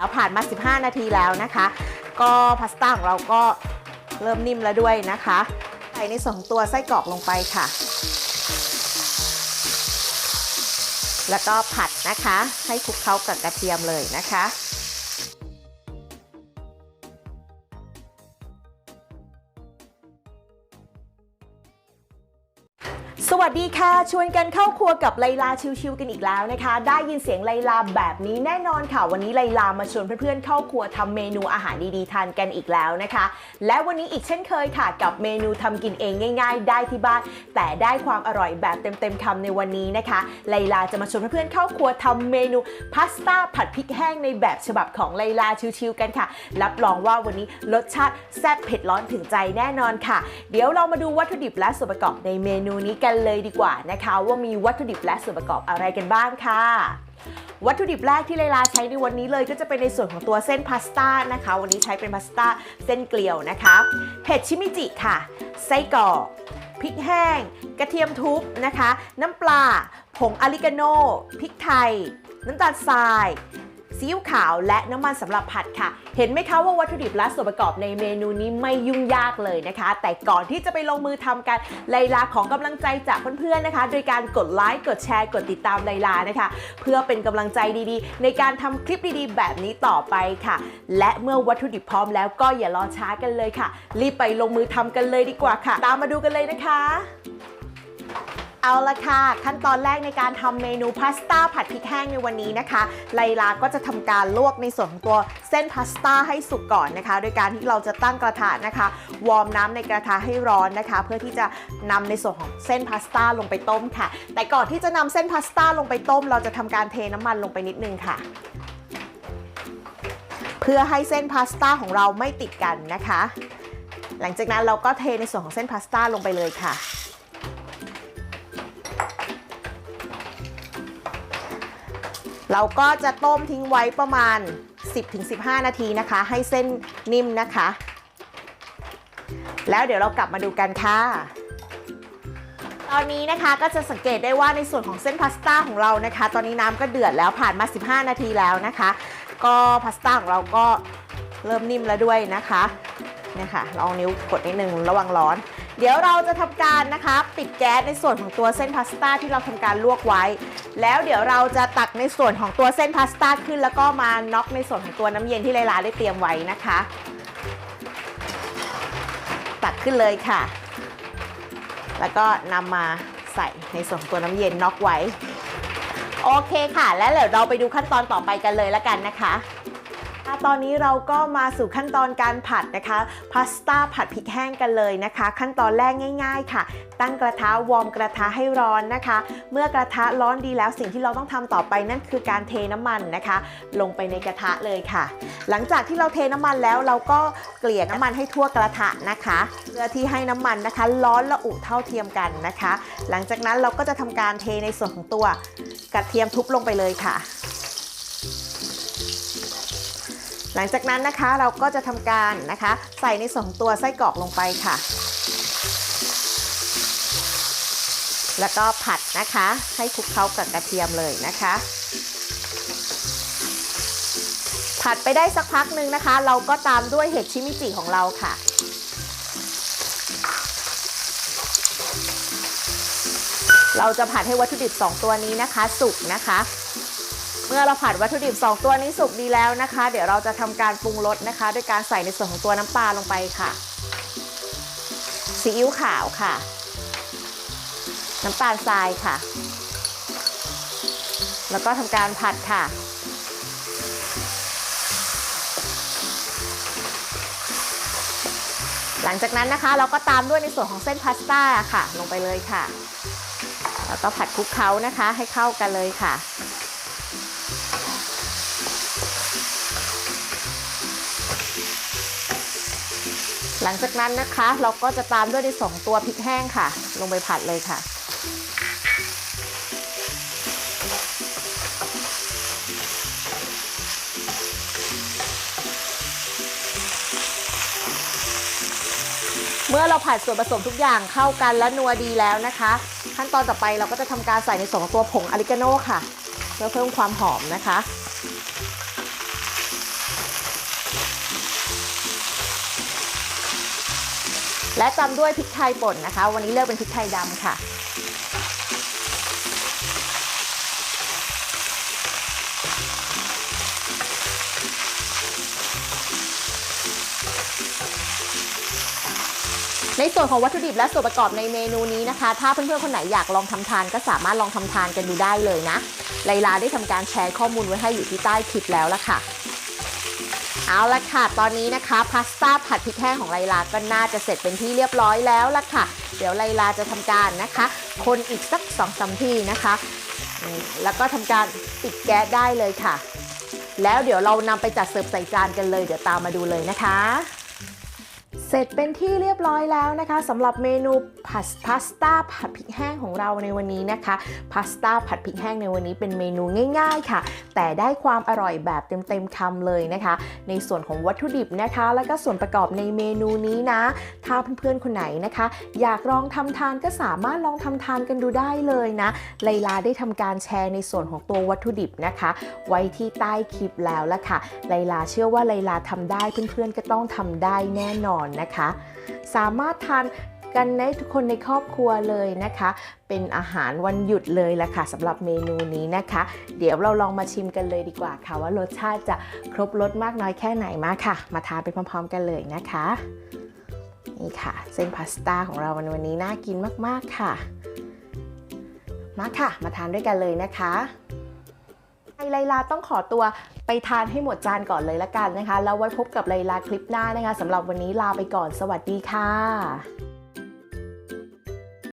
แล้วผ่านมา 15 นาทีแล้วนะคะ ก็พาสต้าของเราก็เริ่มนิ่มแล้วด้วยนะคะใส่ในสองตัวไส้กรอกลงไปค่ะ แล้วก็ผัดนะคะ ให้คลุกเคล้ากับกระเทียมเลยนะคะ วัสดีค่ะ ชวนกันเข้าครัวกับไลลาชิวๆกันอีกแล้วนะคะ ได้ยินเสียงไลลาแบบนี้แน่นอนค่ะ วันนี้ไลลามาชวนเพื่อนๆเข้าครัวทำเมนูอาหารดีๆทานกันอีกแล้วนะคะ และวันนี้อีกเช่นเคยค่ะ กับเมนูทำกินเองง่าย ๆ ได้ที่บ้าน แต่ได้ความอร่อยแบบเต็มๆคำในวันนี้นะคะไลลาจะมาชวนเพื่อนๆเข้าครัวทำเมนูพาสต้าผัดพริกแห้งในแบบฉบับของไลลาชิวๆกันค่ะ รับรองว่าวันนี้รสชาติแซ่บเผ็ดร้อนถึงใจแน่นอนค่ะ เดี๋ยวเรามาดูวัตถุดิบและส่วนประกอบในเมนูนี้กันเลยดีกว่านะคะ ว่ามีวัตถุดิบและส่วนประกอบอะไรกันบ้างค่ะวัตถุดิบแรกที่ไลลาใช้ในวันนี้เลยก็จะเป็นในส่วนของตัวเส้นพาสต้านะคะ วันนี้ใช้เป็นพาสต้าเส้นเกลียวนะคะเห็ดชิมิจิค่ะ ไส้กรอกพริกแห้ง กระเทียมทุบนะคะ น้ำปลา ผงอาริกาโน่พริกไทย น้ำตาลทราย ซีอิ๊วขาวและน้ำมันสำหรับผัดค่ะ เห็นไหมคะว่าวัตถุดิบและส่วนประกอบในเมนูนี้ไม่ยุ่งยากเลยนะคะ แต่ก่อนที่จะไปลงมือทำกันไลลาของกำลังใจจากเพื่อนๆนะคะ โดยการกดไลค์กดแชร์กดติดตามไลลานะคะ เพื่อเป็นกำลังใจดีๆ ในการทำคลิปดีๆ แบบนี้ต่อไปค่ะ และเมื่อวัตถุดิบพร้อมแล้วก็อย่ารอช้ากันเลยค่ะ รีบไปลงมือทำกันเลยดีกว่าค่ะ ตามมาดูกันเลยนะคะ เอาละค่ะ ขั้นตอนแรกในการทำเมนูพาสต้าผัดพริกแห้งในวันนี้นะคะ ไลลาก็จะทำการลวกในส่วนของตัวเส้นพาสต้าให้สุกก่อนนะคะ โดยการที่เราจะตั้งกระทะนะคะ วอร์มน้ำในกระทะให้ร้อนนะคะ เพื่อที่จะนำในส่วนของเส้นพาสต้าลงไปต้มค่ะ แต่ก่อนที่จะนำเส้นพาสต้าลงไปต้ม เราจะทำการเทน้ำมันลงไปนิดนึงค่ะ เพื่อให้เส้นพาสต้าของเราไม่ติดกันนะคะ หลังจากนั้นเราก็เทในส่วนของเส้นพาสต้าลงไปเลยค่ะ เราก็จะต้มทิ้งไว้ประมาณ 10-15 นาทีนะคะ ให้เส้นนิ่มนะคะ แล้วเดี๋ยวเรากลับมาดูกันค่ะ ตอนนี้นะคะก็จะสังเกตได้ว่าในส่วนของเส้นพาสต้าของเรานะคะ ตอนนี้น้ำก็เดือดแล้วผ่านมา 15 นาทีแล้วนะคะ ก็พาสต้าของเราก็เริ่มนิ่มแล้วด้วยนะคะ เนี่ยค่ะลองนิ้วกดนิดนึงระวังร้อน เดี๋ยวเราจะทำการนะคะปิดแก๊สในส่วนของตัวเส้นพาสต้าที่เราทำการลวกไว้ แล้วเดี๋ยวเราจะตักในส่วนของตัวเส้นพาสต้าขึ้น แล้วก็มาน็อกในส่วนของตัวน้ำเย็นที่ไลลาได้เตรียมไว้นะคะ ตักขึ้นเลยค่ะ แล้วก็นำมาใส่ในส่วนของตัวน้ำเย็นน็อกไว้โอเคค่ะ แล้วเดี๋ยวเราไปดูขั้นตอนต่อไปกันเลยละกันนะคะะตอนนี้เราก็มาสู่ขั้นตอนการผัดนะคะพาสต้าผัดพริกแห้งกันเลยนะคะ ขั้นตอนแรกง่าย ๆ ค่ะ ตั้งกระทะวอร์มกระทะให้ร้อนนะคะ เมื่อกระทะร้อนดีแล้วสิ่งที่เราต้องทำต่อไปนั่นคือการเทน้ำมันนะคะ ลงไปในกระทะเลยค่ะ หลังจากที่เราเทน้ำมันแล้วเราก็เกลี่ยน้ำมันให้ทั่วกระทะนะคะเพื่อที่ให้น้ำมันนะคะ ร้อนและอุเท่าเทียมกันนะคะ หลังจากนั้นเราก็จะทำการเทในส่วนของตัวกระเทียมทุบลงไปเลยค่ะ หลังจากนั้นนะคะเราก็จะทำการนะคะ ใส่ในสองตัวไส้กรอกลงไปค่ะ แล้วก็ผัดนะคะ ให้คลุกเคล้ากับกระเทียมเลยนะคะ ผัดไปได้สักพักหนึ่งนะคะ เราก็ตามด้วยเห็ดชิมิจิของเราค่ะเราจะผัดให้วัตถุดิบ 2 ตัวนี้นะคะ สุกนะคะ เมื่อเราผัดวัตถุดิบ 2 ตัวนี้สุกดีแล้วนะคะ เดี๋ยวเราจะทำการปรุงรสนะคะด้วยการใส่ในส่วนของตัวน้ำปลาลงไปค่ะ ซีอิ๊วขาวค่ะ น้ำตาลทรายค่ะ แล้วก็ทำการผัดค่ะหลังจากนั้นนะคะเราก็ตามด้วยในส่วนของเส้นพาสต้าค่ะ ลงไปเลยค่ะ แล้วก็ผัดคลุกเคล้านะคะให้เข้ากันเลยค่ะ หลังจากนั้นนะคะ เราก็จะตามด้วยในสองตัวพริกแห้งค่ะ ลงไปผัดเลยค่ะ เมื่อเราผัดส่วนผสมทุกอย่างเข้ากันและนัวดีแล้วนะคะ ขั้นตอนต่อไปเราก็จะทำการใส่ในสองตัวผงอาริกาโน่ค่ะ เพื่อเพิ่มความหอมนะคะ และตามด้วยพริกไทยป่นนะคะ วันนี้เลือกเป็นพริกไทยดำค่ะ ในส่วนของวัตถุดิบและส่วนประกอบในเมนูนี้นะคะ ถ้าเพื่อนๆคนไหนอยากลองทำทานก็สามารถลองทำทานกันดูได้เลยนะไลลาได้ทำการแชร์ข้อมูลไว้ให้อยู่ที่ใต้คลิปแล้วล่ะค่ะ เอาละค่ะ ตอนนี้นะคะพาสต้าผัดพริกแห้งของไลลาก็น่าจะเสร็จเป็นที่เรียบร้อยแล้วละค่ะ เดี๋ยวไลลาจะทำการนะคะ คนอีกสัก2อสามทีนะคะ แล้วก็ทำการปิดแก๊สได้เลยค่ะ แล้วเดี๋ยวเรานำไปจัดเสิร์ฟใส่จานกันเลย เดี๋ยวตามมาดูเลยนะคะ เสร็จเป็นที่เรียบร้อยแล้วนะคะสำหรับเมนูผัดพาสต้าผัดพริกแห้งของเราในวันนี้นะคะพาสต้าผัดพริกแห้งในวันนี้เป็นเมนูง่าย ๆค่ะ แต่ได้ความอร่อยแบบเต็มๆคำเลยนะคะ ในส่วนของวัตถุดิบนะคะ แล้วก็ส่วนประกอบในเมนูนี้นะ ถ้าเพื่อนๆคนไหนนะคะ อยากลองทำทานก็สามารถลองทำทานกันดูได้เลยนะไลลาได้ทำการแชร์ในส่วนของตัววัตถุดิบนะคะ ไว้ที่ใต้คลิปแล้วละค่ะไลลาเชื่อว่าไลลาทำได้เพื่อนๆก็ต้องทำได้แน่นอนนะคะ สามารถทานกันในทุกคนในครอบครัวเลยนะคะ เป็นอาหารวันหยุดเลยละค่ะสำหรับเมนูนี้นะคะ เดี๋ยวเราลองมาชิมกันเลยดีกว่าค่ะ ว่ารสชาติจะครบรสมากน้อยแค่ไหนมาค่ะ มาทานไปพร้อมๆกันเลยนะคะ นี่ค่ะ เส้นพาสต้าของเราวันนี้น่ากินมากๆค่ะ มาค่ะ มาทานด้วยกันเลยนะคะ ไลลาต้องขอตัวไปทานให้หมดจานก่อนเลยละกันนะคะ แล้วไว้พบกับไลลาคลิปหน้านะคะสำหรับวันนี้ลาไปก่อนสวัสดีค่ะ